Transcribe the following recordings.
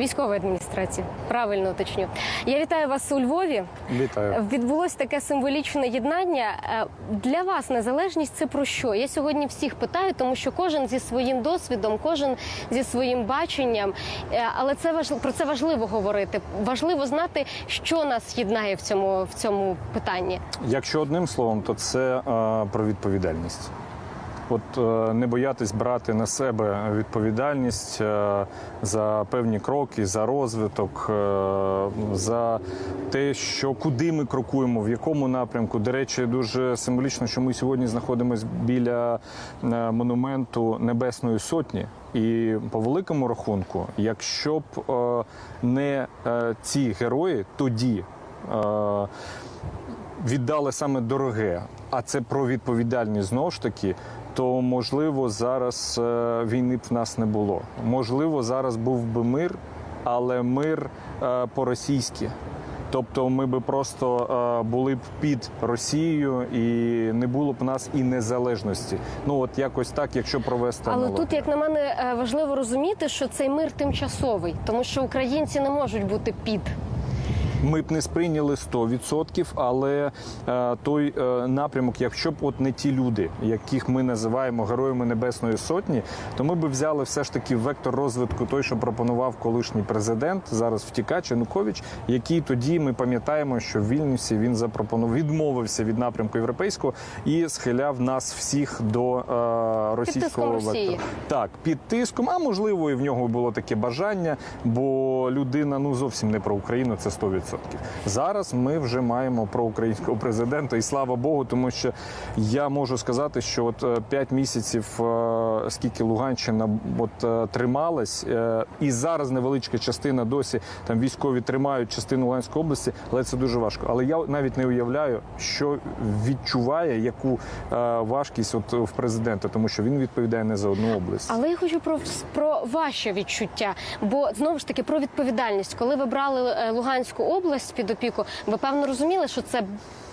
Військової адміністрації, правильно уточню. Я вітаю вас у Львові. Вітаю. Відбулось таке символічне єднання. Е, Для вас незалежність це про що? Я сьогодні всіх питаю, тому що кожен зі своїм досвідом, кожен зі своїм баченням. Е, Але це важ... про це важливо говорити. Важливо знати, що нас єднає в цьому в цьому питанні. Якщо одним словом, то це е, про відповідальність. От е, не боятись брати на себе відповідальність е, за певні кроки, за розвиток, е, за те, що куди ми крокуємо, в якому напрямку. До речі, дуже символічно, що ми сьогодні знаходимося біля монументу Небесної Сотні. І по великому рахунку, якщо б не ці герої, тоді. віддали саме дороге, а це про відповідальність знову ж таки, то можливо зараз е, війни б в нас не було. Можливо, зараз був би мир, але мир е, по-російськи. Тобто ми би просто е, були б під Росією і не було б нас і незалежності. Ну от якось так, якщо провести Але аналогію. тут, як на мене, важливо розуміти, що цей мир тимчасовий, тому що українці не можуть бути під. Ми б не сприйняли 100%, але е, той е, напрямок, якщо б от не ті люди, яких ми називаємо героями Небесної Сотні, то ми б взяли все ж таки вектор розвитку, той, що пропонував колишній президент, зараз втікач Янукович, який тоді ми пам'ятаємо, що в Вільнюсі він запропонував відмовився від напрямку європейського і схиляв нас всіх до е, російського Росії. вектору. Так, під тиском, а можливо, і в нього було таке бажання, бо людина ну зовсім не про Україну, це 100%. Зараз ми вже маємо про українського президента, і слава Богу, тому що я можу сказати, що от 5 місяців, е, скільки Луганщина от е, трималась, е, і зараз невеличка частина досі там військові тримають частину Луганської області, але це дуже важко. Але я навіть не уявляю, що відчуває яку е, важкість от в президента, тому що він відповідає не за одну область. Але я хочу про, про ваше відчуття, бо знову ж таки про відповідальність. Коли ви брали Луганську область під опіку, ви певно розуміли, що це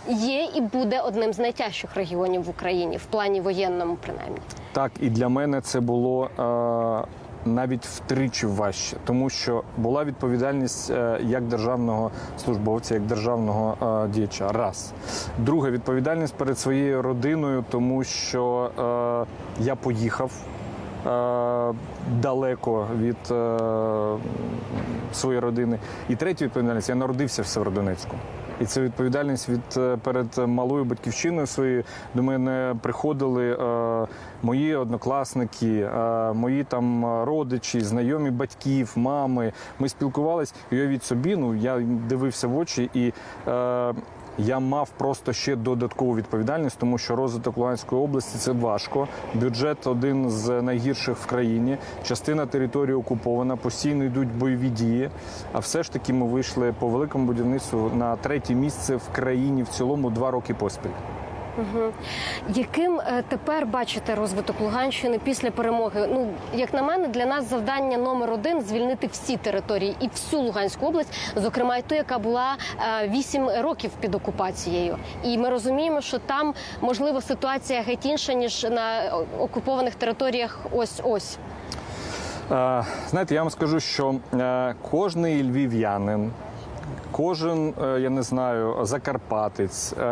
є і буде одним з найтяжчих регіонів в Україні в плані воєнному, принаймні. Так, і для мене це було е, навіть втричі важче, тому що була відповідальність е, як державного службовця, як державного е, діяча. Раз. Друга відповідальність перед своєю родиною, тому що е, я поїхав. е, Далеко від е, своєї родини. І третя відповідальність я народився в Северодонецьку. І це відповідальність від е, перед малою батьківщиною своєю. До мене приходили е, мої однокласники, е, мої там родичі, знайомі батьків, мами. Ми спілкувались. Уявіть собі, ну я дивився в очі і. Е, я мав просто ще додаткову відповідальність, тому що розвиток Луганської області це важко. Бюджет один з найгірших в країні. Частина території окупована, постійно йдуть бойові дії. А все ж таки ми вийшли по великому будівництву на третє місце в країні в цілому два роки поспіль. Яким е, тепер бачите розвиток Луганщини після перемоги? Ну як на мене, для нас завдання номер один звільнити всі території і всю Луганську область, зокрема й ту, яка була е, вісім років під окупацією. І ми розуміємо, що там можливо ситуація геть інша ніж на окупованих територіях. Ось ось. Е, Знаєте, я вам скажу, що кожний львів'янин. Кожен, е, я не знаю, закарпатець, е,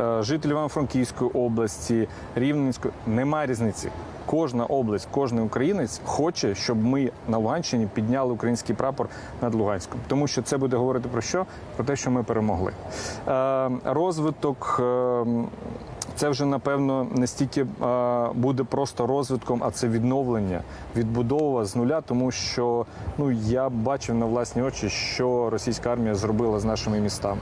е, житель Івано-Франківської області, Рівненської, немає різниці. Кожна область, кожен українець хоче, щоб ми на Луганщині підняли український прапор над Луганськом, тому що це буде говорити про що? Про те, що ми перемогли. Е, Розвиток. е, це вже напевно не стільки е, буде просто розвитком, а це відновлення, відбудова з нуля, тому що ну я бачив на власні очі, що російська армія зробила з нашими містами.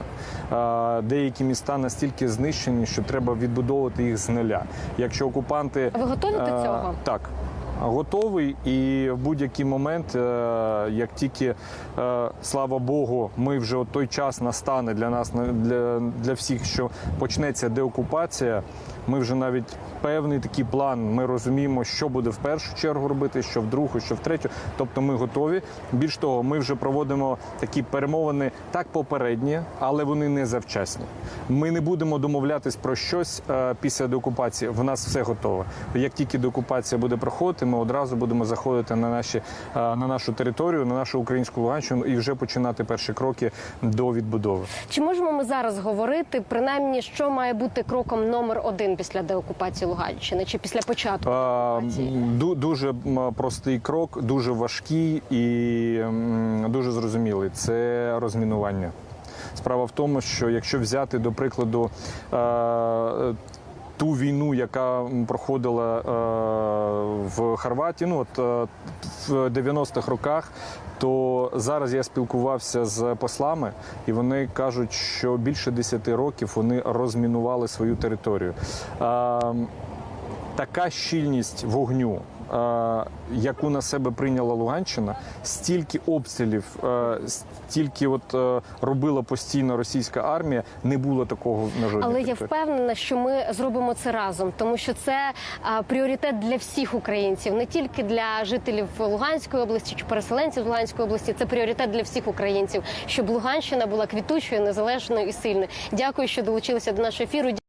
Е, деякі міста настільки знищені, що треба відбудовувати їх з нуля. Якщо окупанти ви готові до Е, Так. Готовий, і в будь-який момент, е, як тільки е, слава Богу, ми вже от той час настане для нас, для, для всіх, що почнеться деокупація. Ми вже навіть певний такий план. Ми розуміємо, що буде в першу чергу робити, що в другу, що в третю. Тобто ми готові. Більш того, ми вже проводимо такі перемовини так попередні, але вони не завчасні. Ми не будемо домовлятись про щось е, після деокупації. В нас все готове. Як тільки деокупація буде проходити, ми одразу будемо заходити на наші е, на нашу територію, на нашу українську Луганщину і вже починати перші кроки до відбудови. Чи можемо ми зараз говорити принаймні, що має бути кроком номер один після деокупації Луганщини, чи після початку А, Дуже простий крок, дуже важкий і дуже зрозумілий. Це розмінування. Справа в тому, що якщо взяти до прикладу е, ту війну, яка проходила е, в Хорватії, ну от е, в 90-х роках. То зараз я спілкувався з послами, і вони кажуть, що більше 10 років вони розмінували свою територію. Е, така щільність вогню, яку на себе прийняла Луганщина, стільки обстрілів, е, стільки от е, робила постійно російська армія, не було такого на жодній Але я впевнена, що ми зробимо це разом, тому що це пріоритет для всіх українців, не тільки для жителів Луганської області чи переселенців з Луганської області. Це пріоритет для всіх українців, щоб Луганщина була квітучою, незалежною і сильною. Дякую, що долучилися до нашого ефіру.